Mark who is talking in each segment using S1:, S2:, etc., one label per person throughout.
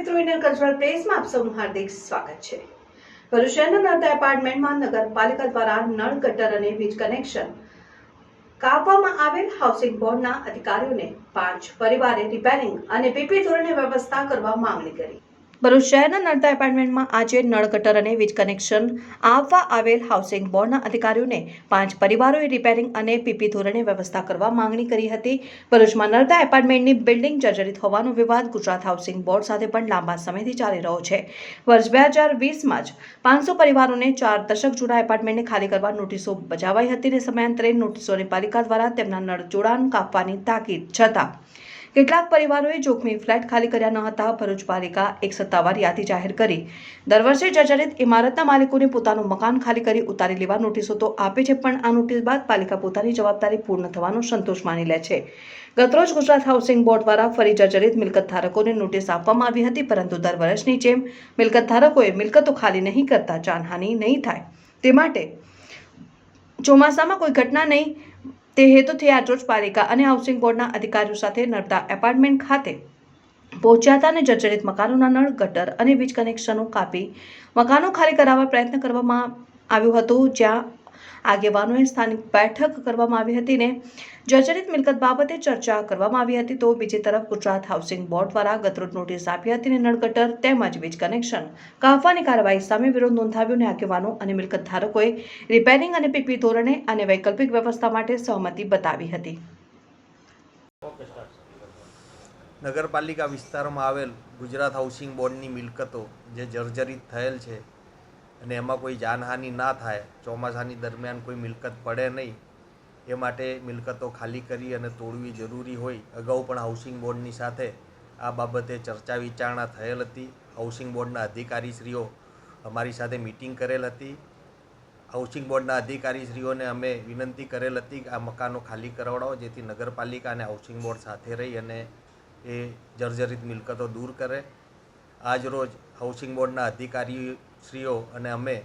S1: મિત્રો Indian cultural આપ સૌનું હાર્દિક સ્વાગત છે. ભરૂચ શહેરના નર્મદા એપાર્ટમેન્ટમાં નગરપાલિકા દ્વારા નળ ગટર અને વીજ કનેક્શન કાપવામાં આવેલ હાઉસિંગ બોર્ડના અધિકારીઓને પાંચ પરિવારે રિપેરિંગ અને પીપી ધોરણે વ્યવસ્થા કરવા માંગણી કરી. ભરૂચ શહેરના નર્મદા એપાર્ટમેન્ટમાં આજે નળ ગટર અને વીજ કનેક્શન આપવા આવેલ હાઉસિંગ બોર્ડના અધિકારીઓને પાંચ પરિવારોએ રિપેરિંગ અને પીપી ધોરણે વ્યવસ્થા કરવા માંગણી કરી હતી. ભરૂચમાં નર્મદા એપાર્ટમેન્ટની બિલ્ડિંગ જર્જરિત હોવાનો વિવાદ ગુજરાત હાઉસિંગ બોર્ડ સાથે પણ લાંબા સમયથી ચાલી રહ્યો છે. વર્ષ બે હજાર વીસમાં જ પાંચસો પરિવારોને ચાર દશક જૂના એપાર્ટમેન્ટને ખાલી કરવા નોટિસો બજાવાઈ હતી અને સમયાંતરે નોટિસોની પાલિકા દ્વારા તેમના નળ જોડાણ કાપવાની તાકીદ છતાં કેટલાક પરિવારોએ જોખમી ફ્લેટ ખાલી કર્યા ન હતા. ભરૂચ પાલિકા એક સત્તાવાર યાદી જાહેર કરી. દર વર્ષે જર્જરિત ઇમારતના માલિકોને પોતાનું મકાન ખાલી કરી ઉતારી લેવા નોટિસો તો આપે છે, પણ આ નોટિસ બાદ પાલિકા પોતાની જવાબદારી પૂર્ણ થવાનો સંતોષ માની લે છે. ગતરોજ ગુજરાત હાઉસિંગ બોર્ડ દ્વારા ફરી જર્જરિત મિલકત ધારકોને નોટિસ આપવામાં આવી હતી, પરંતુ દર વર્ષની જેમ મિલકત ધારકોએ મિલકતો ખાલી નહીં કરતા જાનહાનિ નહીં થાય. તે માટે ચોમાસામાં કોઈ ઘટના નહીં તે હેતુથી આજરોજ પાલિકા અને હાઉસિંગ બોર્ડના અધિકારીઓ સાથે નર્મદા એપાર્ટમેન્ટ ખાતે પહોંચ્યા હતા અને જર્જરિત મકાનોના નળ, ગટર અને વીજ કનેક્શનો કાપી મકાનો ખાલી કરાવવા પ્રયત્ન કરવામાં આવ્યું હતું, જ્યાં આગેવાનોએ સ્થાનિક બેઠક કરવામાં આવી હતી ને જર્જરિત મિલકત બાબતે ચર્ચા કરવામાં આવી હતી તો બીજી તરફ ગુજરાત હાઉસિંગ બોર્ડ દ્વારા ગતરોજ નોટિસ આપી હતી ને નળગટર તેમજ વીજ કનેક્શન કાપવાની કાર્યવાહી સામે વિરોધ નોંધાવ્યો અને આગેવાનો અને મિલકત ધારકોએ રિપેરિંગ અને પીપી ધોરણે અને વૈકલ્પિક વ્યવસ્થા માટે સહમતિ બતાવી હતી.
S2: નગરપાલિકા વિસ્તારમાં આવેલ ગુજરાત હાઉસિંગ બોર્ડની મિલકતો જે જર્જરિત થયેલ છે અને એમાં કોઈ જાનહાનિ ના થાય, ચોમાસાની દરમિયાન કોઈ મિલકત પડે નહીં, એ માટે મિલકતો ખાલી કરી અને તોડવી જરૂરી હોય. અગાઉ પણ હાઉસિંગ બોર્ડની સાથે આ બાબતે ચર્ચા વિચારણા થયેલ હતી. હાઉસિંગ બોર્ડના અધિકારીશ્રીઓ અમારી સાથે મિટિંગ કરેલ હતી. હાઉસિંગ બોર્ડના અધિકારીશ્રીઓને અમે વિનંતી કરેલ હતી કે આ મકાનો ખાલી કરાવડાવો, જેથી નગરપાલિકા અને હાઉસિંગ બોર્ડ સાથે રહી અને એ જર્જરિત મિલકતો દૂર કરે. આજ રોજ હાઉસિંગ બોર્ડના અધિકારીશ્રીઓ અને અમે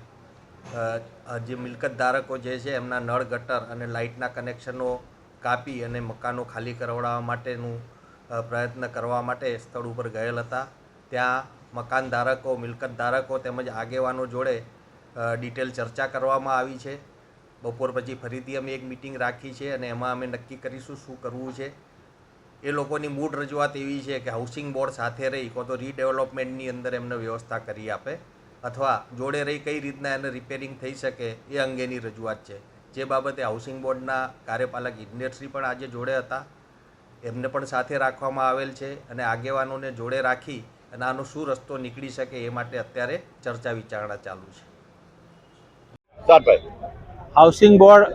S2: જે મિલકત ધારકો જે છે એમના નળ, ગટર અને લાઇટના કનેક્શનો કાપી અને મકાનો ખાલી કરાવડાવવા માટેનું પ્રયત્ન કરવા માટે સ્થળ ઉપર ગયેલ હતા. ત્યાં મકાન ધારકો, મિલકત ધારકો તેમજ આગેવાનો જોડે ડિટેલ ચર્ચા કરવામાં આવી છે. બપોર પછી ફરીથી અમે એક મિટિંગ રાખી છે અને એમાં અમે નક્કી કરીશું શું કરવું છે. એ લોકોની મૂળ રજૂઆત એવી છે કે હાઉસિંગ બોર્ડ સાથે રહી કો તો રીડેવલપમેન્ટની અંદર એમને વ્યવસ્થા કરી આપે. અથવા જોડે રહી કઈ રીતના એને રિપેરિંગ થઈ શકે એ અંગેની રજૂઆત છે. જે બાબતે હાઉસિંગ બોર્ડના કાર્યપાલક ઇજનેરશ્રી પણ આજે જોડે હતા. એમને પણ સાથે રાખવામાં આવેલ છે અને આગેવાનોને જોડે રાખી અને આનો શું રસ્તો નીકળી શકે એ માટે અત્યારે ચર્ચા વિચારણા ચાલુ છે.
S3: હાઉસિંગ બોર્ડ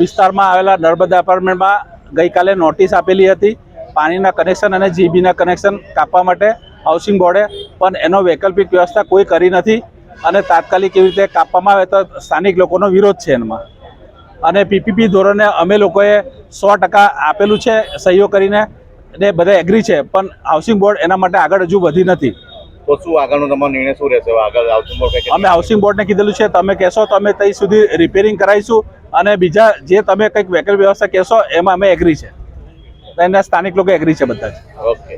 S3: વિસ્તારમાં આવેલા નર્મદા એપાર્ટમેન્ટમાં ગઈકાલે નોટિસ આપેલી હતી. પાણીના કનેક્શન અને જીબીના કનેક્શન કાપવા માટે હાઉસિંગ બોર્ડે પણ એનો વૈકલ્પિક વ્યવસ્થા કોઈ કરી નથી અને તાત્કાલિક એવી રીતે કાપવામાં આવે તો સ્થાનિક લોકોનો વિરોધ છે એમાં. અને પીપીપી ધોરણે અમે લોકોએ સો ટકા આપેલું છે સહયોગ કરીને ને બધા એગ્રી છે પણ હાઉસિંગ બોર્ડ એના માટે આગળ હજુ વધી નથી.
S4: તો શું આગળનો તમારો નિર્ણય શું રહેશે? આગળ હાઉસિંગ બોર્ડ
S3: અમે હાઉસિંગ બોર્ડને કીધેલું છે તમે કહેશો તો અમે ત્યાં સુધી રિપેરિંગ કરાવીશું અને બીજા જે તમે કંઈક વૈકલ્પિક વ્યવસ્થા કહેશો એમાં અમે એગ્રી છે. એના સ્થાનિક લોકો એગ્રી છે બધા જ.
S4: ઓકે